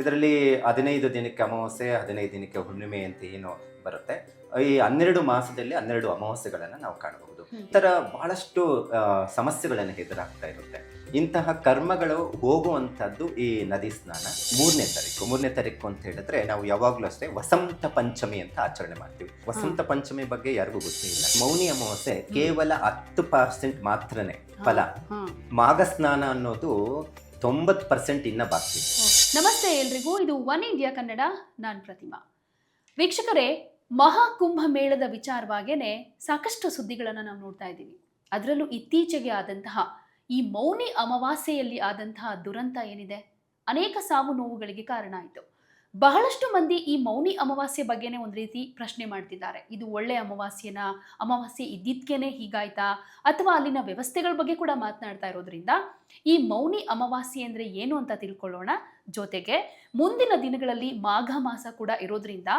ಇದರಲ್ಲಿ ಹದಿನೈದು ದಿನಕ್ಕೆ ಅಮಾವಾಸ್ಯೆ ಹದಿನೈದು ದಿನಕ್ಕೆ ಹುಣ್ಣಿಮೆ ಅಂತ ಏನು ಬರುತ್ತೆ. ಈ ಹನ್ನೆರಡು ಮಾಸದಲ್ಲಿ ಹನ್ನೆರಡು ಅಮಾವಾಸ್ಯೆಗಳನ್ನು ನಾವು ಕಾಣಬಹುದು. ಇತರ ಈ ಥರ ಬಹಳಷ್ಟು ಸಮಸ್ಯೆಗಳನ್ನು ಎದುರಾಗ್ತಾ ಇರುತ್ತೆ. ಇಂತಹ ಕರ್ಮಗಳು ಹೋಗುವಂಥದ್ದು ಈ ನದಿ ಸ್ನಾನ ಮೂರನೇ ತಾರೀಕು. ಮೂರನೇ ತಾರೀಕು ಅಂತ ಹೇಳಿದ್ರೆ ನಾವು ಯಾವಾಗಲೂ ಅಷ್ಟೇ ವಸಂತ ಪಂಚಮಿ ಅಂತ ಆಚರಣೆ ಮಾಡ್ತೀವಿ. ವಸಂತ ಪಂಚಮಿ ಬಗ್ಗೆ ಯಾರಿಗೂ ಗೊತ್ತೇ ಇಲ್ಲ. ಮೌನಿ ಅಮಾವಾಸ್ಯೆ ಕೇವಲ ಹತ್ತು ಪರ್ಸೆಂಟ್ ಮಾತ್ರನೇ ಫಲ. ಮಾಘ ಸ್ನಾನ ಅನ್ನೋದು ತೊಂಬತ್ತು ಪರ್ಸೆಂಟ್ ಇನ್ನ ಬಾಕಿ. ನಮಸ್ತೆ ಎಲ್ರಿಗೂ, ಇದು ಒನ್ ಇಂಡಿಯಾ ಕನ್ನಡ, ನಾನು ಪ್ರತಿಮಾ. ವೀಕ್ಷಕರೇ, ಮಹಾಕುಂಭ ಮೇಳದ ವಿಚಾರವಾಗೇನೆ ಸಾಕಷ್ಟು ಸುದ್ದಿಗಳನ್ನು ನಾವು ನೋಡ್ತಾ ಇದ್ದೀವಿ. ಅದರಲ್ಲೂ ಇತ್ತೀಚೆಗೆ ಆದಂತಹ, ಈ ಮೌನಿ ಅಮಾವಾಸ್ಯೆಯಲ್ಲಿ ಆದಂತಹ ದುರಂತ ಏನಿದೆ? ಅನೇಕ ಸಾವು ನೋವುಗಳಿಗೆ ಕಾರಣ ಆಯಿತು. ಬಹಳಷ್ಟು ಮಂದಿ ಈ ಮೌನಿ ಅಮಾವಾಸ್ಯೆ ಬಗ್ಗೆನೇ ಒಂದು ರೀತಿ ಪ್ರಶ್ನೆ ಮಾಡ್ತಿದ್ದಾರೆ. ಇದು ಒಳ್ಳೆ ಅಮಾವಾಸ್ಯೆನ, ಅಮಾವಾಸ್ಯೆ ಇದ್ದಿದ್ಕೇನೆ ಹೀಗಾಯ್ತಾ? ಅಥವಾ ಅಲ್ಲಿನ ವ್ಯವಸ್ಥೆಗಳ ಬಗ್ಗೆ ಕೂಡ ಮಾತನಾಡ್ತಾ ಇರೋದ್ರಿಂದ ಈ ಮೌನಿ ಅಮಾವಾಸ್ಯೆ ಅಂದರೆ ಏನು ಅಂತ ತಿಳ್ಕೊಳ್ಳೋಣ. ಜೊತೆಗೆ ಮುಂದಿನ ದಿನಗಳಲ್ಲಿ ಮಾಘ ಮಾಸ ಕೂಡ ಇರೋದ್ರಿಂದ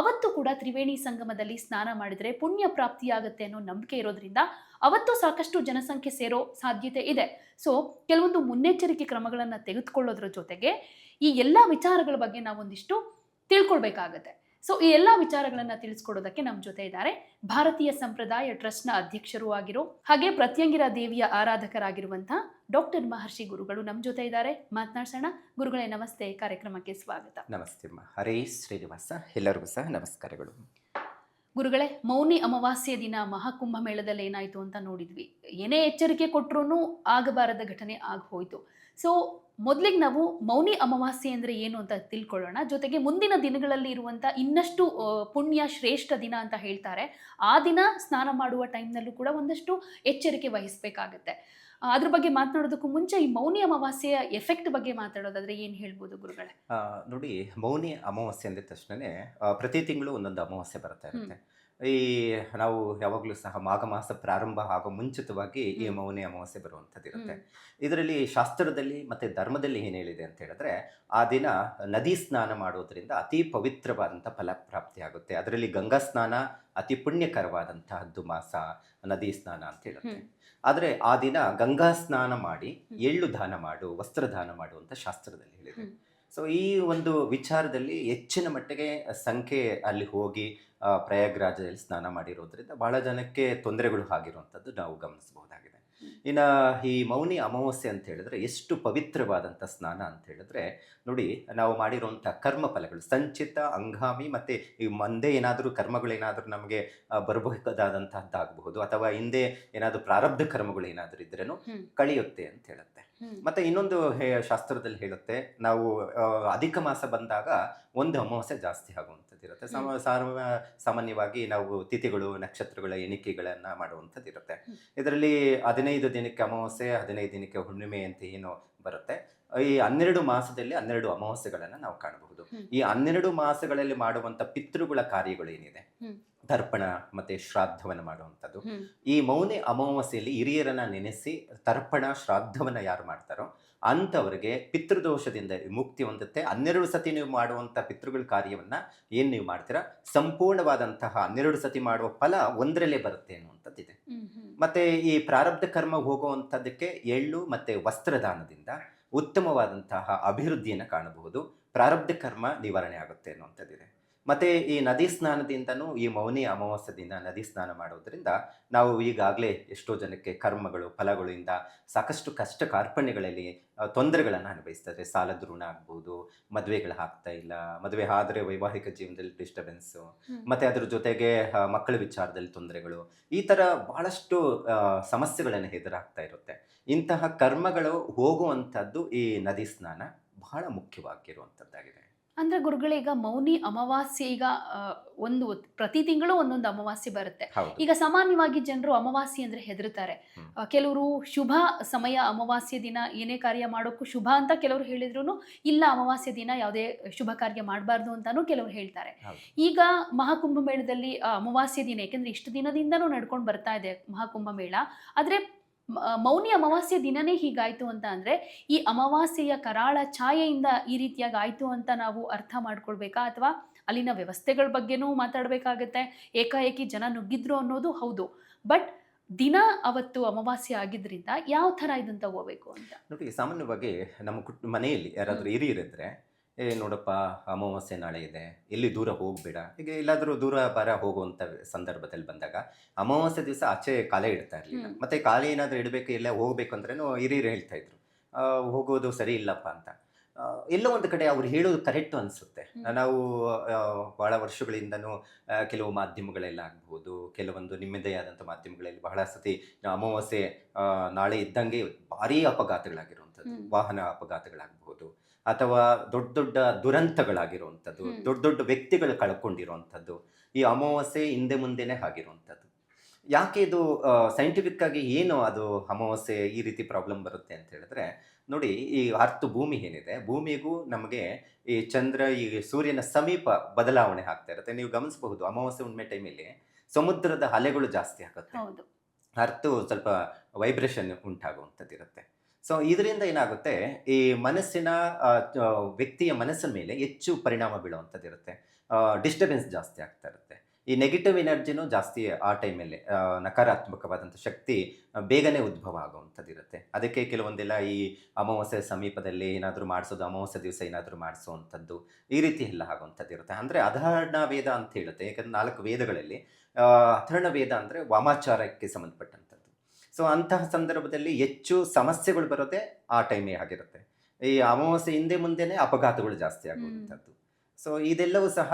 ಅವತ್ತು ಕೂಡ ತ್ರಿವೇಣಿ ಸಂಗಮದಲ್ಲಿ ಸ್ನಾನ ಮಾಡಿದರೆ ಪುಣ್ಯ ಪ್ರಾಪ್ತಿಯಾಗುತ್ತೆ ಅನ್ನೋ ನಂಬಿಕೆ ಇರೋದ್ರಿಂದ ಅವತ್ತು ಸಾಕಷ್ಟು ಜನಸಂಖ್ಯೆ ಸೇರೋ ಸಾಧ್ಯತೆ ಇದೆ. ಸೊ ಕೆಲವೊಂದು ಮುನ್ನೆಚ್ಚರಿಕೆ ಕ್ರಮಗಳನ್ನು ತೆಗೆದುಕೊಳ್ಳೋದ್ರ ಜೊತೆಗೆ ಈ ಎಲ್ಲ ವಿಚಾರಗಳ ಬಗ್ಗೆ ನಾವೊಂದಿಷ್ಟು ತಿಳ್ಕೊಳ್ಬೇಕಾಗತ್ತೆ. ಸೊ ಈ ಎಲ್ಲ ವಿಚಾರಗಳನ್ನು ತಿಳಿಸ್ಕೊಡೋದಕ್ಕೆ ನಮ್ಮ ಜೊತೆ ಇದ್ದಾರೆ. ಭಾರತೀಯ ಸಂಪ್ರದಾಯ ಟ್ರಸ್ಟ್ನ ಅಧ್ಯಕ್ಷರು ಆಗಿರೋ ಹಾಗೆ ಪ್ರತ್ಯಂಗಿರ ದೇವಿಯ ಆರಾಧಕರಾಗಿರುವಂತಹ ಡಾಕ್ಟರ್ ಮಹರ್ಷಿ ಗುರುಗಳು ನಮ್ಮ ಜೊತೆ ಇದ್ದಾರೆ. ಮಾತನಾಡ್ಸೋಣ. ಗುರುಗಳೇ ನಮಸ್ತೆ. ಕಾರ್ಯಕ್ರಮಕ್ಕೆ ಸ್ವಾಗತ. ನಮಸ್ತೆ ಹರೇ ಶ್ರೀನಿವಾಸ. ಎಲ್ಲರಿಗೂ ಸಹ ನಮಸ್ಕಾರಗಳು. ಗುರುಗಳೇ ಮೌನಿ ಅಮಾವಾಸ್ಯ ದಿನ ಮಹಾಕುಂಭ ಮೇಳದಲ್ಲಿ ಏನಾಯಿತು ಅಂತ ನೋಡಿದ್ವಿ. ಏನೇ ಎಚ್ಚರಿಕೆ ಕೊಟ್ಟರೂ ಆಗಬಾರದ ಘಟನೆ ಆಗಿ ಹೋಯಿತು. ಸೊ ಮೊದಲಿಗೆ ನಾವು ಮೌನಿ ಅಮಾವಾಸ್ಯೆ ಅಂದರೆ ಏನು ಅಂತ ತಿಳ್ಕೊಳ್ಳೋಣ. ಜೊತೆಗೆ ಮುಂದಿನ ದಿನಗಳಲ್ಲಿ ಇರುವಂಥ ಇನ್ನಷ್ಟು ಪುಣ್ಯ ಶ್ರೇಷ್ಠ ದಿನ ಅಂತ ಹೇಳ್ತಾರೆ. ಆ ದಿನ ಸ್ನಾನ ಮಾಡುವ ಟೈಮ್ನಲ್ಲೂ ಕೂಡ ಒಂದಷ್ಟು ಎಚ್ಚರಿಕೆ ವಹಿಸಬೇಕಾಗತ್ತೆ. ಅದ್ರ ಬಗ್ಗೆ ಮಾತನಾಡೋದಕ್ಕೂ ಮುಂಚೆ ಈ ಮೌನಿ ಅಮಾವಾಸ್ಯೆಯ ಎಫೆಕ್ಟ್ ಬಗ್ಗೆ ಮಾತಾಡೋದಾದ್ರೆ ಏನು ಹೇಳ್ಬೋದು ಗುರುಗಳೇ? ನೋಡಿ ಮೌನಿ ಅಮಾವಾಸ್ಯೆ ಅಂದ ತಕ್ಷಣನೇ ಪ್ರತಿ ತಿಂಗಳು ಒಂದೊಂದು ಅಮಾವಾಸ್ಯೆ ಬರ್ತಾ ಇರುತ್ತೆ ಈ ನಾವು ಯಾವಾಗಲೂ ಸಹ ಮಾಘ ಮಾಸ ಪ್ರಾರಂಭ ಆಗೋ ಮುಂಚಿತವಾಗಿ ಈ. ಮೌನಿ ಅಮಾವಾಸ್ಯೆ ಬರುವಂಥದ್ದು ಇರುತ್ತೆ. ಇದರಲ್ಲಿ ಶಾಸ್ತ್ರದಲ್ಲಿ ಮತ್ತೆ ಧರ್ಮದಲ್ಲಿ ಏನು ಹೇಳಿದೆ ಅಂತ ಹೇಳಿದ್ರೆ ಆ ದಿನ ನದಿ ಸ್ನಾನ ಮಾಡೋದ್ರಿಂದ ಅತಿ ಪವಿತ್ರವಾದಂಥ ಫಲಪ್ರಾಪ್ತಿ ಆಗುತ್ತೆ ಅದರಲ್ಲಿ ಗಂಗಾ ಸ್ನಾನ ಅತಿ ಪುಣ್ಯಕರವಾದಂತಹದ್ದು ಮಾಸ ನದಿ ಸ್ನಾನ ಅಂತ ಹೇಳುತ್ತೆ. ಆದರೆ ಆ ದಿನ ಗಂಗಾ ಸ್ನಾನ ಮಾಡಿ ಎಳ್ಳು ದಾನ ಮಾಡು ವಸ್ತ್ರ ದಾನ ಮಾಡು ಅಂತ ಶಾಸ್ತ್ರದಲ್ಲಿ ಹೇಳಿದೆ. ಸೊ ಈ ಒಂದು ವಿಚಾರದಲ್ಲಿ ಹೆಚ್ಚಿನ ಮಟ್ಟಿಗೆ ಸಂಖ್ಯೆ ಅಲ್ಲಿ ಹೋಗಿ ಪ್ರಯಾಗ್ರಾಜದಲ್ಲಿ ಸ್ನಾನ ಮಾಡಿರೋದ್ರಿಂದ ಬಹಳ ಜನಕ್ಕೆ ತೊಂದರೆಗಳು ಆಗಿರುವಂಥದ್ದು ನಾವು ಗಮನಿಸಬಹುದಾಗಿದೆ. ಇನ್ನು ಈ ಮೌನಿ ಅಮಾವಾಸ್ಯೆ ಅಂತ ಹೇಳಿದ್ರೆ ಎಷ್ಟು ಪವಿತ್ರವಾದಂಥ ಸ್ನಾನ ಅಂತ ಹೇಳಿದ್ರೆ ನೋಡಿ ನಾವು ಮಾಡಿರುವಂಥ ಕರ್ಮ ಫಲಗಳು ಸಂಚಿತ ಅಂಗಾಮಿ ಮತ್ತು ಈ ಮುಂದೆ ಏನಾದರೂ ಕರ್ಮಗಳೇನಾದರೂ ನಮಗೆ ಬರಬಹುದಾದಂತಹದ್ದಾಗಬಹುದು ಅಥವಾ ಹಿಂದೆ ಏನಾದರೂ ಪ್ರಾರಬ್ಧ ಕರ್ಮಗಳು ಏನಾದರೂ ಇದ್ರೇನು ಕಳೆಯುತ್ತೆ ಅಂತ ಹೇಳುತ್ತೆ. ಮತ್ತೆ ಇನ್ನೊಂದು ಶಾಸ್ತ್ರದಲ್ಲಿ ಹೇಳುತ್ತೆ ನಾವು ಅಧಿಕ ಮಾಸ ಬಂದಾಗ ಒಂದು ಅಮಾವಾಸ್ಯೆ ಜಾಸ್ತಿ ಆಗುವಂಥದ್ದು ಇರುತ್ತೆ. ಸಮ ಸಾಮಾನ್ಯವಾಗಿ ನಾವು ತಿಥಿಗಳು ನಕ್ಷತ್ರಗಳ ಎಣಿಕೆಗಳನ್ನ ಮಾಡುವಂಥದ್ದು ಇರುತ್ತೆ. ಹ್ಮ್. ಇದರಲ್ಲಿ ಹದಿನೈದು ದಿನಕ್ಕೆ ಅಮಾವಾಸ್ಯೆ ಹದಿನೈದು ದಿನಕ್ಕೆ ಹುಣ್ಣಿಮೆ ಅಂತ ಏನು ಬರುತ್ತೆ. ಈ ಹನ್ನೆರಡು ಮಾಸದಲ್ಲಿ ಹನ್ನೆರಡು ಅಮಾವಾಸ್ಯೆಗಳನ್ನು ನಾವು ಕಾಣಬಹುದು. ಈ ಹನ್ನೆರಡು ಮಾಸಗಳಲ್ಲಿ ಮಾಡುವಂತ ಪಿತೃಗಳ ಕಾರ್ಯಗಳು ಏನಿದೆ. ತರ್ಪಣ ಮತ್ತೆ ಶ್ರಾದ್ದವನ್ನು ಮಾಡುವಂಥದ್ದು. ಈ ಮೌನಿ ಅಮಾವಾಸ್ಯೆಯಲ್ಲಿ ಹಿರಿಯರನ್ನ ನೆನೆಸಿ ತರ್ಪಣ ಶ್ರಾದ್ದವನ್ನ ಯಾರು ಮಾಡ್ತಾರೋ ಅಂಥವ್ರಿಗೆ ಪಿತೃದೋಷದಿಂದ ಮುಕ್ತಿ ಹೊಂದುತ್ತೆ. ಹನ್ನೆರಡು ಸತಿ ನೀವು ಮಾಡುವಂಥ ಪಿತೃಗಳ ಕಾರ್ಯವನ್ನ ಏನು ನೀವು ಮಾಡ್ತೀರಾ? ಸಂಪೂರ್ಣವಾದಂತಹ ಹನ್ನೆರಡು ಸತಿ ಮಾಡುವ ಫಲ ಒಂದರಲ್ಲೇ ಬರುತ್ತೆ ಅನ್ನುವಂಥದ್ದಿದೆ. ಮತ್ತೆ ಈ ಪ್ರಾರಬ್ಧ ಕರ್ಮ ಹೋಗುವಂಥದ್ದಕ್ಕೆ ಎಳ್ಳು ಮತ್ತೆ ವಸ್ತ್ರದಾನದಿಂದ ಉತ್ತಮವಾದಂತಹ ಅಭಿವೃದ್ಧಿಯನ್ನು ಕಾಣಬಹುದು. ಪ್ರಾರಬ್ಧ ಕರ್ಮ ನಿವಾರಣೆ ಆಗುತ್ತೆ ಅನ್ನುವಂಥದ್ದಿದೆ. ಮತ್ತೆ ಈ ನದಿ ಸ್ನಾನದಿಂದನೂ ಈ ಮೌನಿ ಅಮಾವಾಸ್ಯ ದಿನ ನದಿ ಸ್ನಾನ ಮಾಡೋದ್ರಿಂದ ನಾವು ಈಗಾಗಲೇ ಎಷ್ಟೋ ಜನಕ್ಕೆ ಕರ್ಮಗಳು ಫಲಗಳಿಂದ ಸಾಕಷ್ಟು ಕಷ್ಟ ಕಾರ್ಪಣ್ಯಗಳಲ್ಲಿ ತೊಂದರೆಗಳನ್ನು ಅನುಭವಿಸ್ತಾರೆ. ಸಾಲದ ಋಣ ಆಗ್ಬೋದು ಮದುವೆಗಳು ಆಗ್ತಾ ಇಲ್ಲ ಮದುವೆ ಆದರೆ ವೈವಾಹಿಕ ಜೀವನದಲ್ಲಿ ಡಿಸ್ಟರ್ಬೆನ್ಸು. ಮತ್ತೆ ಅದ್ರ ಜೊತೆಗೆ ಮಕ್ಕಳ ವಿಚಾರದಲ್ಲಿ ತೊಂದರೆಗಳು ಈ ಥರ ಬಹಳಷ್ಟು ಸಮಸ್ಯೆಗಳನ್ನು ಎದುರಾಗ್ತಾ ಇರುತ್ತೆ. ಇಂತಹ ಕರ್ಮಗಳು ಹೋಗುವಂಥದ್ದು ಈ ನದಿ ಸ್ನಾನ ಬಹಳ ಮುಖ್ಯವಾಗಿರುವಂಥದ್ದಾಗಿದೆ. ಅಂದ್ರೆ ಗುರುಗಳು ಈಗ ಮೌನಿ ಅಮಾವಾಸ್ಯೆ ಈಗ ಒಂದು ಪ್ರತಿ ತಿಂಗಳು ಒಂದೊಂದು ಅಮಾವಾಸ್ಯೆ ಬರುತ್ತೆ. ಈಗ ಸಾಮಾನ್ಯವಾಗಿ ಜನರು ಅಮಾವಾಸ್ಯೆ ಅಂದ್ರೆ ಹೆದರ್ತಾರೆ. ಕೆಲವರು ಶುಭ ಸಮಯ ಅಮಾವಾಸ್ಯೆ ದಿನ ಏನೇ ಕಾರ್ಯ ಮಾಡೋಕ್ಕೂ ಶುಭ ಅಂತ ಕೆಲವರು ಹೇಳಿದ್ರು ಇಲ್ಲ ಅಮಾವಾಸ್ಯೆ ದಿನ ಯಾವುದೇ ಶುಭ ಕಾರ್ಯ ಮಾಡಬಾರ್ದು ಅಂತಾನೂ ಕೆಲವರು ಹೇಳ್ತಾರೆ. ಈಗ ಮಹಾಕುಂಭ ಮೇಳದಲ್ಲಿ ಅಮಾವಾಸ್ಯೆ ದಿನ ಯಾಕೆಂದ್ರೆ ಇಷ್ಟು ದಿನದಿಂದನೂ ನಡ್ಕೊಂಡು ಬರ್ತಾ ಇದೆ ಮಹಾಕುಂಭ ಮೇಳ. ಆದ್ರೆ ಮೌನಿ ಅಮಾವಾಸ್ಯ ದಿನನೇ ಹೀಗಾಯ್ತು ಅಂತ ಅಂದ್ರೆ ಈ ಅಮಾವಾಸ್ಯೆಯ ಕರಾಳ ಛಾಯೆಯಿಂದ ಈ ರೀತಿಯಾಗಿ ಆಯ್ತು ಅಂತ ನಾವು ಅರ್ಥ ಮಾಡ್ಕೊಳ್ಬೇಕಾ? ಅಥವಾ ಅಲ್ಲಿನ ವ್ಯವಸ್ಥೆಗಳ ಬಗ್ಗೆನೂ ಮಾತಾಡಬೇಕಾಗತ್ತೆ? ಏಕಾಏಕಿ ಜನ ನುಗ್ಗಿದ್ರು ಅನ್ನೋದು ಹೌದು. ಬಟ್ ದಿನ ಅವತ್ತು ಅಮಾವಾಸ್ಯ ಆಗಿದ್ರಿಂದ ಯಾವ ಥರ ಇದನ್ನು ತಗೋಬೇಕು ಅಂತ? ನೋಡಿ ಸಾಮಾನ್ಯವಾಗಿ ನಮ್ಮ ಕುಟ್ ಮನೆಯಲ್ಲಿ ಯಾರಾದರೂ ಹಿರಿಯರಿದ್ರೆ ಏ ನೋಡಪ್ಪ ಅಮಾವಾಸ್ಯೆ ನಾಳೆ ಇದೆ. ಎಲ್ಲಿ ದೂರ ಹೋಗಬೇಡ. ಈಗ ಎಲ್ಲಾದರೂ ದೂರ ಬರ ಹೋಗುವಂಥ ಸಂದರ್ಭದಲ್ಲಿ ಬಂದಾಗ ಅಮಾವಾಸ್ಯೆ ದಿವಸ ಆಚೆ ಕಾಲೇ ಇಡ್ತಾ ಇರಲಿಲ್ಲ. ಮತ್ತು ಕಾಲೇ ಏನಾದರೂ ಇಡಬೇಕು ಎಲ್ಲ ಹೋಗಬೇಕು ಅಂದ್ರೇನು ಹಿರಿಯರು ಹೇಳ್ತಾ ಇದ್ರು. ಆ, ಹೋಗೋದು ಸರಿ ಇಲ್ಲಪ್ಪ ಅಂತ. ಎಲ್ಲೋ ಒಂದು ಕಡೆ ಅವ್ರು ಹೇಳೋದು ಕರೆಕ್ಟ್ ಅನಿಸುತ್ತೆ. ನಾವು ಬಹಳ ವರ್ಷಗಳಿಂದನೂ ಕೆಲವು ಮಾಧ್ಯಮಗಳೆಲ್ಲ ಆಗ್ಬೋದು ಕೆಲವೊಂದು ನಿಮ್ಮದೇ ಆದಂಥ ಮಾಧ್ಯಮಗಳಲ್ಲಿ ಬಹಳ ಸತಿ ಅಮಾವಾಸ್ಯೆ ಆ, ನಾಳೆ ಇದ್ದಂಗೆ ಭಾರೀ ಅಪಘಾತಗಳಾಗಿರುವಂಥದ್ದು. ವಾಹನ ಅಪಘಾತಗಳಾಗಬಹುದು ಅಥವಾ ದೊಡ್ಡ ದೊಡ್ಡ ದುರಂತಗಳಾಗಿರುವಂಥದ್ದು. ದೊಡ್ಡ ದೊಡ್ಡ ವ್ಯಕ್ತಿಗಳು ಕಳ್ಕೊಂಡಿರುವಂಥದ್ದು ಈ ಅಮಾವಾಸ್ಯೆ ಹಿಂದೆ ಮುಂದೆನೇ ಆಗಿರುವಂಥದ್ದು ಯಾಕೆ ಇದು ಸೈಂಟಿಫಿಕ್ ಆಗಿ ಏನು ಅದು ಅಮಾವಾಸ್ಯೆ ಈ ರೀತಿ ಪ್ರಾಬ್ಲಮ್ ಬರುತ್ತೆ ಅಂತ ಹೇಳಿದ್ರೆ ನೋಡಿ ಈ ಅರ್ಥ ಭೂಮಿ ಏನಿದೆ ಭೂಮಿಗೂ ನಮಗೆ ಈ ಚಂದ್ರ ಈ ಸೂರ್ಯನ ಸಮೀಪ ಬದಲಾವಣೆ ಆಗ್ತಾ ಇರುತ್ತೆ. ನೀವು ಗಮನಿಸಬಹುದು ಅಮಾವಾಸ್ಯೆ ಹುಣ್ಣಿಮೆ ಟೈಮಲ್ಲಿ ಸಮುದ್ರದ ಅಲೆಗಳು ಜಾಸ್ತಿ ಆಗುತ್ತೆ. ಅರ್ಥ ಸ್ವಲ್ಪ ವೈಬ್ರೇಷನ್ ಉಂಟಾಗುವಂಥದ್ದು ಇರುತ್ತೆ. ಸೊ ಇದರಿಂದ ಏನಾಗುತ್ತೆ ಈ ಮನಸ್ಸಿನ ವ್ಯಕ್ತಿಯ ಮನಸ್ಸಿನ ಮೇಲೆ ಹೆಚ್ಚು ಪರಿಣಾಮ ಬೀಳುವಂಥದ್ದು ಇರುತ್ತೆ. ಡಿಸ್ಟರ್ಬೆನ್ಸ್ ಜಾಸ್ತಿ ಆಗ್ತಾ ಇರುತ್ತೆ. ಈ ನೆಗೆಟಿವ್ ಎನರ್ಜಿನೂ ಜಾಸ್ತಿ ಆ ಟೈಮಲ್ಲಿ ನಕಾರಾತ್ಮಕವಾದಂಥ ಶಕ್ತಿ ಬೇಗನೆ ಉದ್ಭವ ಆಗುವಂಥದ್ದು ಇರುತ್ತೆ. ಅದಕ್ಕೆ ಕೆಲವೊಂದೆಲ್ಲ ಈ ಅಮಾವಾಸ್ಯೆ ಸಮೀಪದಲ್ಲಿ ಏನಾದರೂ ಮಾಡಿಸೋದು, ಅಮಾವಾಸ್ಯೆ ದಿವಸ ಏನಾದರೂ ಮಾಡಿಸುವಂಥದ್ದು ಈ ರೀತಿ ಎಲ್ಲ ಆಗುವಂಥದ್ದು ಇರುತ್ತೆ. ಅಂದರೆ ಅಧರ್ಣ ವೇದ ಅಂತ ಹೇಳುತ್ತೆ. ಯಾಕಂದ್ರೆ ನಾಲ್ಕು ವೇದಗಳಲ್ಲಿ ಅಥರ್ಣ ವೇದ ಅಂದರೆ ವಾಮಾಚಾರಕ್ಕೆ ಸಂಬಂಧಪಟ್ಟಂಥದ್ದು. ಸೊ ಅಂತಹ ಸಂದರ್ಭದಲ್ಲಿ ಹೆಚ್ಚು ಸಮಸ್ಯೆಗಳು ಬರೋದೇ ಆ ಟೈಮೇ ಆಗಿರುತ್ತೆ. ಈ ಅಮಾವಾಸ್ಯೆ ಹಿಂದೆ ಮುಂದೆನೇ ಅಪಘಾತಗಳು ಜಾಸ್ತಿ ಆಗುವಂಥದ್ದು. ಸೊ ಇದೆಲ್ಲವೂ ಸಹ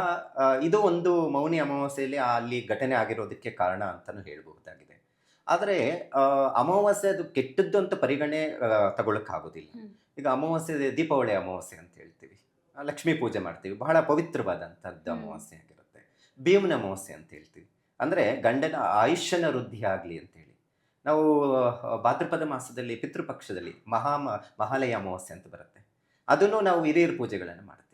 ಇದು ಒಂದು ಮೌನಿ ಅಮಾವಾಸ್ಯೆಯಲ್ಲಿ ಅಲ್ಲಿ ಘಟನೆ ಆಗಿರೋದಕ್ಕೆ ಕಾರಣ ಅಂತಲೂ ಹೇಳಬಹುದಾಗಿದೆ. ಆದರೆ ಅಮಾವಾಸ್ಯೆ ಅದು ಕೆಟ್ಟದ್ದು ಅಂತ ಪರಿಗಣನೆ ತಗೊಳಕ್ಕಾಗೋದಿಲ್ಲ. ಈಗ ಅಮಾವಾಸ್ಯೆ ದೀಪಾವಳಿ ಅಮಾವಾಸ್ಯೆ ಅಂತ ಹೇಳ್ತೀವಿ. ಲಕ್ಷ್ಮೀ ಪೂಜೆ ಮಾಡ್ತೀವಿ. ಬಹಳ ಪವಿತ್ರವಾದಂಥದ್ದು ಅಮಾವಾಸ್ಯೆ ಆಗಿರುತ್ತೆ. ಭೀಮನ ಅಮಾವಾಸ್ಯೆ ಅಂತ ಹೇಳ್ತೀವಿ. ಅಂದರೆ ಗಂಡನ ಆಯುಷ್ಯನ ವೃದ್ಧಿ ಆಗಲಿ ಅಂತೇಳಿ ನಾವು ಭಾದ್ರಪದ ಮಾಸದಲ್ಲಿ ಪಿತೃಪಕ್ಷದಲ್ಲಿ ಮಹಾ ಮಹಾಲಯ ಅಮಾವಾಸ್ಯೆ ಅಂತ ಬರುತ್ತೆ. ಅದನ್ನು ನಾವು ಹಿರಿಯರ ಪೂಜೆಗಳನ್ನು ಮಾಡ್ತೀವಿ.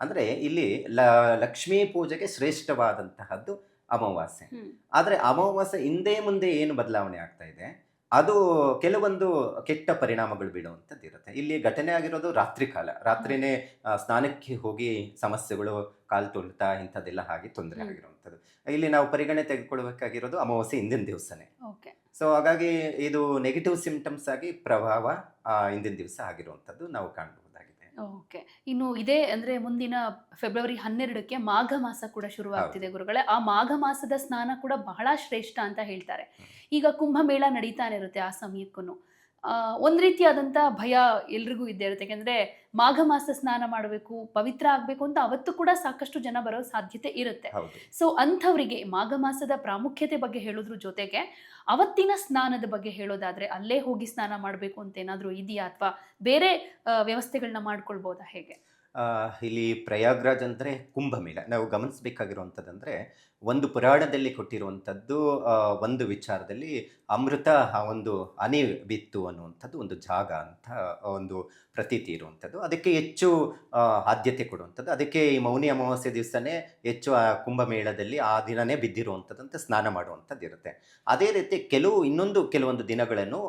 ಅಂದರೆ ಇಲ್ಲಿ ಲ ಲಕ್ಷ್ಮೀ ಪೂಜೆಗೆ ಶ್ರೇಷ್ಠವಾದಂತಹದ್ದು ಅಮಾವಾಸ್ಯೆ. ಆದರೆ ಅಮಾವಾಸ್ಯೆ ಹಿಂದೆ ಮುಂದೆ ಏನು ಬದಲಾವಣೆ ಆಗ್ತಾ ಇದೆ? ಅದು ಕೆಲವೊಂದು ಕೆಟ್ಟ ಪರಿಣಾಮಗಳು ಬೀಳುವಂಥದ್ದು ಇರುತ್ತೆ. ಇಲ್ಲಿ ಘಟನೆ ಆಗಿರೋದು ರಾತ್ರಿ ಕಾಲ. ರಾತ್ರಿನೇ ಸ್ನಾನಕ್ಕೆ ಹೋಗಿ ಸಮಸ್ಯೆಗಳು ಕಾಲು ತೊಳ್ತಾ ಇಂಥದ್ದೆಲ್ಲ ಹಾಗೆ ತೊಂದರೆ ಆಗಿರುವಂಥದ್ದು. ಇಲ್ಲಿ ನಾವು ಪರಿಗಣನೆ ತೆಗೆದುಕೊಳ್ಬೇಕಾಗಿರೋದು ಅಮಾವಾಸ್ಯೆ ಹಿಂದಿನ ದಿವಸನೇ. ಓಕೆ. ಸೊ ಹಾಗಾಗಿ ಇದು ನೆಗೆಟಿವ್ ಸಿಂಪ್ಟಮ್ಸ್ ಆಗಿ ಪ್ರಭಾವ ಹಿಂದಿನ ದಿವಸ ಆಗಿರುವಂಥದ್ದು ನಾವು ಕಾಣಬಹುದಾಗಿದೆ ಓಕೆ. ಇನ್ನು ಇದೇ ಅಂದ್ರೆ ಮುಂದಿನ ಫೆಬ್ರವರಿ ಹನ್ನೆರಡಕ್ಕೆ ಮಾಘ ಮಾಸ ಕೂಡ ಶುರುವಾಗ್ತಿದೆ ಗುರುಗಳೇ. ಆ ಮಾಘ ಮಾಸದ ಸ್ನಾನ ಕೂಡ ಬಹಳ ಶ್ರೇಷ್ಠ ಅಂತ ಹೇಳ್ತಾರೆ. ಈಗ ಕುಂಭಮೇಳ ನಡೀತಾನೆ ಇರುತ್ತೆ ಆ ಸಮಯಕ್ಕೂ ಒಂದ್ ರೀತಿಯಾದಂತ ಭಯ ಎಲ್ರಿಗೂ ಇದ್ದೇ ಇರುತ್ತೆ. ಯಾಕೆಂದರೆ ಮಾಘ ಮಾಸ ಸ್ನಾನ ಮಾಡಬೇಕು ಪವಿತ್ರ ಆಗ್ಬೇಕು ಅಂತ ಅವತ್ತು ಕೂಡ ಸಾಕಷ್ಟು ಜನ ಬರೋ ಸಾಧ್ಯತೆ ಇರುತ್ತೆ. ಸೊ ಅಂಥವರಿಗೆ ಮಾಘ ಮಾಸದ ಪ್ರಾಮುಖ್ಯತೆ ಬಗ್ಗೆ ಹೇಳೋದ್ರ ಜೊತೆಗೆ ಅವತ್ತಿನ ಸ್ನಾನದ ಬಗ್ಗೆ ಹೇಳೋದಾದ್ರೆ ಅಲ್ಲೇ ಹೋಗಿ ಸ್ನಾನ ಮಾಡಬೇಕು ಅಂತ ಏನಾದರೂ ಇದೆಯಾ ಅಥವಾ ಬೇರೆ ವ್ಯವಸ್ಥೆಗಳನ್ನ ಮಾಡ್ಕೊಳ್ಬೋದಾ ಹೇಗೆ? ಇಲ್ಲಿ ಪ್ರಯಾಗ್ರಾಜ್ ಅಂದರೆ ಕುಂಭಮೇಳ. ನಾವು ಗಮನಿಸಬೇಕಾಗಿರುವಂಥದ್ದಂದರೆ, ಒಂದು ಪುರಾಣದಲ್ಲಿ ಕೊಟ್ಟಿರುವಂಥದ್ದು ಒಂದು ವಿಚಾರದಲ್ಲಿ ಅಮೃತ ಆ, ಒಂದು ಹನಿ ಬಿತ್ತು ಅನ್ನುವಂಥದ್ದು ಒಂದು ಜಾಗ ಅಂತ ಒಂದು ಪ್ರತೀತಿ ಇರುವಂಥದ್ದು. ಅದಕ್ಕೆ ಹೆಚ್ಚು ಆದ್ಯತೆ ಕೊಡುವಂಥದ್ದು. ಅದಕ್ಕೆ ಈ ಮೌನಿ ಅಮಾವಾಸ್ಯೆ ದಿವಸನೇ ಹೆಚ್ಚು ಆ ಕುಂಭಮೇಳದಲ್ಲಿ ಆ ದಿನನೇ ಬಿದ್ದಿರುವಂಥದ್ದು ಅಂತ ಸ್ನಾನ ಮಾಡುವಂಥದ್ದು ಇರುತ್ತೆ. ಅದೇ ರೀತಿ ಕೆಲವು, ಇನ್ನೊಂದು ಕೆಲವೊಂದು ದಿನಗಳನ್ನು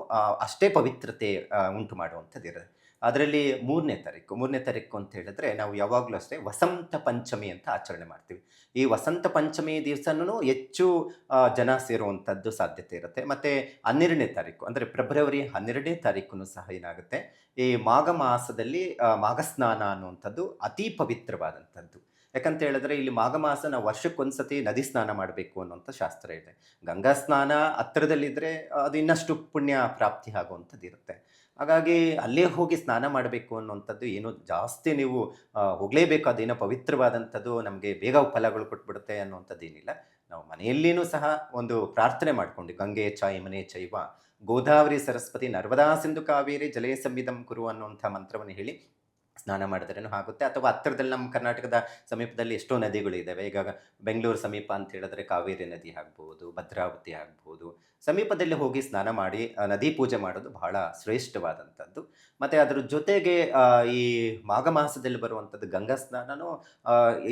ಅಷ್ಟೇ ಪವಿತ್ರತೆ ಉಂಟು ಮಾಡುವಂಥದ್ದು ಇರುತ್ತೆ ಅದರಲ್ಲಿ ಮೂರನೇ ತಾರೀಕು ಮೂರನೇ ತಾರೀಕು ಅಂತ ಹೇಳಿದ್ರೆ ನಾವು ಯಾವಾಗಲೂ ಅಷ್ಟೇ ವಸಂತ ಪಂಚಮಿ ಅಂತ ಆಚರಣೆ ಮಾಡ್ತೀವಿ. ಈ ವಸಂತ ಪಂಚಮಿ ದಿವಸನೂ ಹೆಚ್ಚು ಜನ ಸೇರುವಂಥದ್ದು ಸಾಧ್ಯತೆ ಇರುತ್ತೆ. ಮತ್ತು ಹನ್ನೆರಡನೇ ತಾರೀಕು, ಅಂದರೆ ಫೆಬ್ರವರಿ ಹನ್ನೆರಡನೇ ತಾರೀಕು ಸಹ ಏನಾಗುತ್ತೆ, ಈ ಮಾಘ ಮಾಸದಲ್ಲಿ ಮಾಘಸ್ನಾನ ಮಾಘ ಸ್ನಾನ ಅನ್ನುವಂಥದ್ದು ಅತಿ ಪವಿತ್ರವಾದಂಥದ್ದು. ಯಾಕಂತ ಹೇಳಿದ್ರೆ ಇಲ್ಲಿ ಮಾಘ ಮಾಸ ನಾವು ವರ್ಷಕ್ಕೊಂದ್ಸತಿ ನದಿ ಸ್ನಾನ ಮಾಡಬೇಕು ಅನ್ನುವಂಥ ಶಾಸ್ತ್ರ ಇದೆ. ಗಂಗಾ ಸ್ನಾನ ಹತ್ತಿರದಲ್ಲಿದ್ದರೆ ಅದು ಇನ್ನಷ್ಟು ಪುಣ್ಯ ಪ್ರಾಪ್ತಿ ಆಗುವಂಥದ್ದು ಇರುತ್ತೆ ಹಾಗಾಗಿ ಅಲ್ಲೇ ಹೋಗಿ ಸ್ನಾನ ಮಾಡಬೇಕು ಅನ್ನುವಂಥದ್ದು ಏನು ಜಾಸ್ತಿ ನೀವು ಹೋಗಲೇಬೇಕಾದ ಹೋಗಲೇಬೇಕು. ಅದೇನೋ ಪವಿತ್ರವಾದಂಥದ್ದು, ನಮಗೆ ಬೇಗ ಫಲಗಳು ಕೊಟ್ಬಿಡುತ್ತೆ ಅನ್ನುವಂಥದ್ದು ಏನಿಲ್ಲ. ನಾವು ಮನೆಯಲ್ಲಿನೂ ಸಹ ಒಂದು ಪ್ರಾರ್ಥನೆ ಮಾಡಿಕೊಂಡು, ಗಂಗೆ ಚ ಮನೆ ಚೈವ, ಗೋದಾವರಿ ಸರಸ್ವತಿ ನರ್ಮದಾ ಸಿಂಧು ಕಾವೇರಿ ಜಲೇ ಸಂವಿಧಂ ಕುರು ಅನ್ನುವಂಥ ಮಂತ್ರವನ್ನು ಹೇಳಿ ಸ್ನಾನ ಮಾಡಿದ್ರೇನು ಆಗುತ್ತೆ? ಅಥವಾ ಹತ್ತಿರದಲ್ಲಿ ನಮ್ಮ ಕರ್ನಾಟಕದ ಸಮೀಪದಲ್ಲಿ ಎಷ್ಟೋ ನದಿಗಳು ಇದ್ದಾವೆ ಈಗ ಬೆಂಗಳೂರು ಸಮೀಪ ಅಂತ ಹೇಳಿದ್ರೆ ಕಾವೇರಿ ನದಿ ಆಗ್ಬೋದು, ಭದ್ರಾವತಿ ಆಗ್ಬೋದು. ಸಮೀಪದಲ್ಲಿ ಹೋಗಿ ಸ್ನಾನ ಮಾಡಿ ನದಿ ಪೂಜೆ ಮಾಡೋದು ಬಹಳ ಶ್ರೇಷ್ಠವಾದಂಥದ್ದು. ಮತ್ತು ಅದರ ಜೊತೆಗೆ ಈ ಮಾಘ ಮಾಸದಲ್ಲಿ ಬರುವಂಥದ್ದು ಗಂಗಾ ಸ್ನಾನನೂ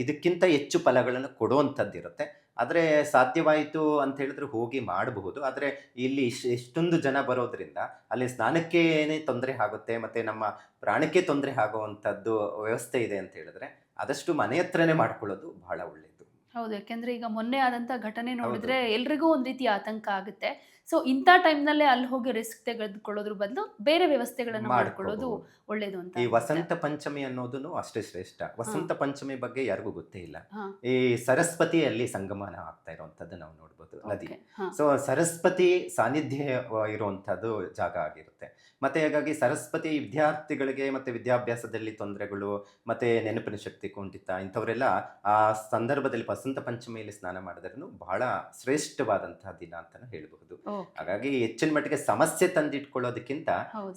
ಇದಕ್ಕಿಂತ ಹೆಚ್ಚು ಫಲಗಳನ್ನು ಕೊಡುವಂಥದ್ದು ಇರುತ್ತೆ ಆದರೆ ಸಾಧ್ಯವಾಯಿತು ಅಂತ ಹೇಳಿದ್ರೆ ಹೋಗಿ ಮಾಡಬಹುದು. ಆದರೆ ಇಲ್ಲಿ ಇಷ್ಟು, ಇಷ್ಟೊಂದು ಜನ ಬರೋದ್ರಿಂದ ಅಲ್ಲಿ ಸ್ನಾನಕ್ಕೆ ತೊಂದರೆ ಆಗುತ್ತೆ ಮತ್ತು ನಮ್ಮ ಪ್ರಾಣಕ್ಕೆ ತೊಂದರೆ ಆಗುವಂಥದ್ದು ವ್ಯವಸ್ಥೆ ಇದೆ ಅಂತ ಹೇಳಿದ್ರೆ ಆದಷ್ಟು ಮನೆ ಹತ್ರನೇ ಮಾಡ್ಕೊಳ್ಳೋದು ಬಹಳ ಒಳ್ಳೆಯದು ಹೌದು ಯಾಕೆಂದ್ರೆ ಈಗ ಮೊನ್ನೆ ಆದಂತ ಘಟನೆ ನೋಡಿದ್ರೆ ಎಲ್ರಿಗೂ ಒಂದ್ ರೀತಿ ಆತಂಕ ಆಗುತ್ತೆ. ಸೊ ಇಂಥ ಟೈಮ್ನಲ್ಲೇ ಅಲ್ಲಿ ಹೋಗಿ ರಿಸ್ಕ್ ತೆಗೆದುಕೊಳ್ಳೋದ್ರ ಬದಲು ಬೇರೆ ವ್ಯವಸ್ಥೆಗಳನ್ನು ಮಾಡ್ಕೊಳ್ಳೋದು ಒಳ್ಳೇದು ಅಂತ ಈ ವಸಂತ ಪಂಚಮಿ ಅನ್ನೋದನ್ನು ಅಷ್ಟೇ ಶ್ರೇಷ್ಠ. ವಸಂತ ಪಂಚಮಿ ಬಗ್ಗೆ ಯಾರಿಗೂ ಗೊತ್ತೇ ಇಲ್ಲ. ಈ ಸರಸ್ವತಿಯಲ್ಲಿ ಸಂಗಮನ ಆಗ್ತಾ ಇರುವಂತದ್ದು ನಾವು ನೋಡ್ಬೋದು ನದಿ. ಸೊ ಸರಸ್ವತಿ ಸಾನ್ನಿಧ್ಯ ಇರುವಂತಹದ್ದು ಜಾಗ ಆಗಿರುತ್ತೆ. ಮತ್ತೆ ಹಾಗಾಗಿ ಸರಸ್ವತಿ ವಿದ್ಯಾರ್ಥಿಗಳಿಗೆ ಮತ್ತೆ ವಿದ್ಯಾಭ್ಯಾಸದಲ್ಲಿ ತೊಂದರೆಗಳು ಮತ್ತೆ ನೆನಪಿನ ಶಕ್ತಿ ಕುಂಠಿತ ಇಂಥವರೆಲ್ಲ ಆ ಸಂದರ್ಭದಲ್ಲಿ ವಸಂತ ಪಂಚಮಿಯಲ್ಲಿ ಸ್ನಾನ ಮಾಡಿದ್ರೂ ಬಹಳ ಶ್ರೇಷ್ಠವಾದಂತಹ ದಿನ ಅಂತ ಹೇಳಬಹುದು. ಹಾಗಾಗಿ ಹೆಚ್ಚಿನ ಮಟ್ಟಿಗೆ ಸಮಸ್ಯೆ ತಂದಿಟ್ಕೊಳ್ಳೋದಕ್ಕಿಂತ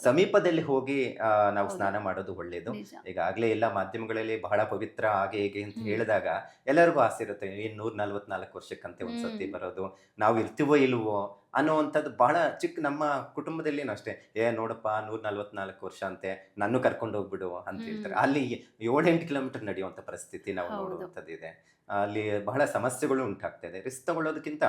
ಸಮೀಪದಲ್ಲಿ ಹೋಗಿ ಆ, ನಾವು ಸ್ನಾನ ಮಾಡೋದು ಒಳ್ಳೇದು. ನಿಜ. ಈಗಾಗಲೇ ಎಲ್ಲ ಮಾಧ್ಯಮಗಳಲ್ಲಿ ಬಹಳ ಪವಿತ್ರ ಹಾಗೆ ಹೇಗೆ ಅಂತ. ಹೇಳಿದಾಗ ಎಲ್ಲರಿಗೂ ಆಸೆ ಇರುತ್ತೆ ಏನ್ ನೂರ ನಲ್ವತ್ನಾಲ್ಕು ವರ್ಷಕ್ಕಂತೆ ಒಂದ್ಸತಿ. ಬರೋದು. ನಾವು ಇರ್ತೀವೋ ಇಲ್ವೋ ಅನ್ನೋವಂಥದ್ದು ಬಹಳ ಚಿಕ್ಕ ನಮ್ಮ ಕುಟುಂಬದಲ್ಲಿ ಅಷ್ಟೇ. ಏ ನೋಡಪ್ಪ ನೂರ ನಲ್ವತ್ನಾಲ್ಕು ವರ್ಷ ಅಂತೆ ನನ್ನ ಕರ್ಕೊಂಡು ಹೋಗ್ಬಿಡು ಅಂತ ಹೇಳ್ತಾರೆ. ಅಲ್ಲಿ ಏಳೆಂಟು ಕಿಲೋಮೀಟರ್ ನಡೆಯುವಂಥ ಪರಿಸ್ಥಿತಿ ನಾವು. ನೋಡುವಂಥದ್ದು ಇದೆ ಅಲ್ಲಿ ಬಹಳ ಸಮಸ್ಯೆಗಳು ಉಂಟಾಗ್ತಾ ಇದೆ. ರಿಸ್ಕ್ ತಗೊಳ್ಳೋದಕ್ಕಿಂತ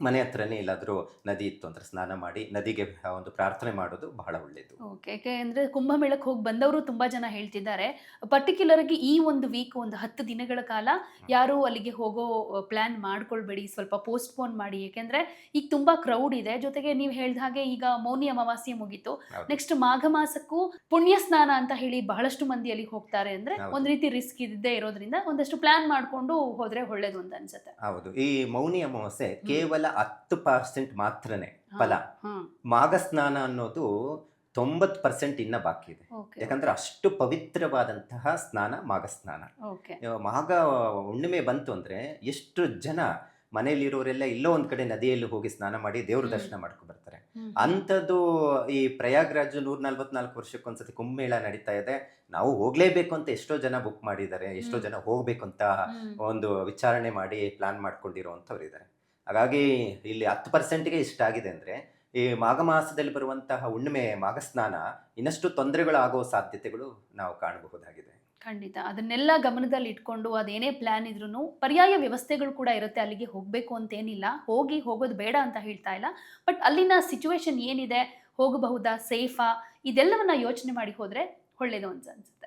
ಮನೆ ಹತ್ರನೇ ಎಲ್ಲಾದರೂ ನದಿ ಇತ್ತು ಅಂದ್ರೆ ಸ್ನಾನ ಮಾಡಿ ನದಿಗೆ ಒಂದು ಪ್ರಾರ್ಥನೆ ಮಾಡೋದು ಬಹಳ ಒಳ್ಳೆಯದು ಓಕೆ ಯಾಕೆಂದ್ರೆ ಕುಂಭಮೇಳಕ್ಕೆ ಹೋಗಿ ಬಂದವರು ತುಂಬಾ ಜನ ಹೇಳ್ತಿದ್ದಾರೆ. ಪರ್ಟಿಕ್ಯುಲರ್ ಆಗಿ ಈ ಒಂದು ವೀಕ್ ಒಂದು ಹತ್ತು ದಿನಗಳ ಕಾಲ ಯಾರು ಅಲ್ಲಿಗೆ ಹೋಗೋ ಪ್ಲಾನ್ ಮಾಡ್ಕೊಳ್ಬೇಡಿ ಸ್ವಲ್ಪ ಪೋಸ್ಟ್ಪೋನ್ ಮಾಡಿ. ಯಾಕೆಂದ್ರೆ ಈಗ ತುಂಬಾ ಕ್ರೌಡ್ ಇದೆ. ಜೊತೆಗೆ ನೀವು ಹೇಳಿದ ಹಾಗೆ ಈಗ ಮೌನಿ ಅಮಾವಾಸ್ಯೆ ಮುಗೀತು. ನೆಕ್ಸ್ಟ್ ಮಾಘ ಮಾಸಕ್ಕೂ ಪುಣ್ಯ ಸ್ನಾನ ಅಂತ ಹೇಳಿ ಬಹಳಷ್ಟು ಮಂದಿ ಅಲ್ಲಿಗೆ ಹೋಗ್ತಾರೆ ಅಂದ್ರೆ. ಒಂದ್ ರೀತಿ ರಿಸ್ಕ್ ಇದ್ದೇ ಇರೋದ್ರಿಂದ ಒಂದಷ್ಟು ಪ್ಲಾನ್ ಮಾಡ್ಕೊಂಡು ಹೋದ್ರೆ ಒಳ್ಳೇದು ಅಂತ ಅನ್ಸುತ್ತೆ. ಹೌದು. ಈ ಮೌನಿ ಅಮಾವಾಸ್ಯೆ ಕೇವಲ ಹತ್ತು ಪರ್ಸೆಂಟ್ ಮಾತ್ರನೇ ಫಲ. ಹಾ. ಮಾಘ ಸ್ನಾನ ಅನ್ನೋದು ತೊಂಬತ್ತು ಪರ್ಸೆಂಟ್ ಇನ್ನ ಬಾಕಿ ಇದೆ. ಯಾಕಂದ್ರೆ ಅಷ್ಟು ಪವಿತ್ರವಾದಂತಹ ಸ್ನಾನ ಮಾಘ ಸ್ನಾನ ಓಕೆ. ಇವಾಗ ಮಾಘ ಹುಣ್ಣಿಮೆ ಬಂತು ಅಂದ್ರೆ ಎಷ್ಟು ಜನ ಮನೆಯಲ್ಲಿರೋರೆಲ್ಲ ಇಲ್ಲೋ ಒಂದ್ ಕಡೆ ನದಿಯಲ್ಲಿ ಹೋಗಿ ಸ್ನಾನ ಮಾಡಿ ದೇವ್ರ ದರ್ಶನ ಮಾಡ್ಕೊಂಡು ಬರ್ತಾರೆ. ಅಂಥದ್ದು ಈ ಪ್ರಯಾಗ್ರಾಜ್ ನೂರ ನಲ್ವತ್ನಾಲ್ಕು ವರ್ಷಕ್ಕೊಂದ್ಸತಿ ಕುಂಭಮೇಳ ನಡೀತಾ ಇದೆ. ನಾವು ಹೋಗ್ಲೇಬೇಕು ಅಂತ ಎಷ್ಟೋ ಜನ ಬುಕ್ ಮಾಡಿದ್ದಾರೆ ಎಷ್ಟೋ ಜನ ಹೋಗ್ಬೇಕು ಅಂತ ಒಂದು ವಿಚಾರಣೆ ಮಾಡಿ ಪ್ಲಾನ್ ಮಾಡ್ಕೊಂಡಿರುವಂಥವ್ರು ಇದ್ದಾರೆ ಹಾಗಾಗಿ ಇಲ್ಲಿ ಹತ್ತು ಪರ್ಸೆಂಟ್ಗೆ ಇಷ್ಟಾಗಿದೆ ಅಂದರೆ ಈ ಮಾಘ ಮಾಸದಲ್ಲಿ ಬರುವಂತಹ ಹುಣ್ಣಿಮೆ, ಮಾಘ ಸ್ನಾನ ಇನ್ನಷ್ಟು ತೊಂದರೆಗಳಾಗೋ ಸಾಧ್ಯತೆಗಳು ನಾವು ಕಾಣಬಹುದಾಗಿದೆ. ಖಂಡಿತ. ಅದನ್ನೆಲ್ಲ ಗಮನದಲ್ಲಿ ಇಟ್ಕೊಂಡು ಅದೇನೇ ಪ್ಲಾನ್ ಇದ್ರೂ ಪರ್ಯಾಯ ವ್ಯವಸ್ಥೆಗಳು ಕೂಡ ಇರುತ್ತೆ. ಅಲ್ಲಿಗೆ ಹೋಗಬೇಕು ಅಂತೇನಿಲ್ಲ. ಹೋಗಿ ಹೋಗೋದು ಬೇಡ ಅಂತ ಹೇಳ್ತಾ ಇಲ್ಲ. ಬಟ್ ಅಲ್ಲಿನ ಸಿಚುವೇಶನ್ ಏನಿದೆ? ಹೋಗಬಹುದಾ? ಸೇಫಾ? ಇದೆಲ್ಲವನ್ನ ಯೋಚನೆ ಮಾಡಿ ಹೋದ್ರೆ ಒಳ್ಳೇದು ಅಂತ ಅನ್ಸುತ್ತೆ.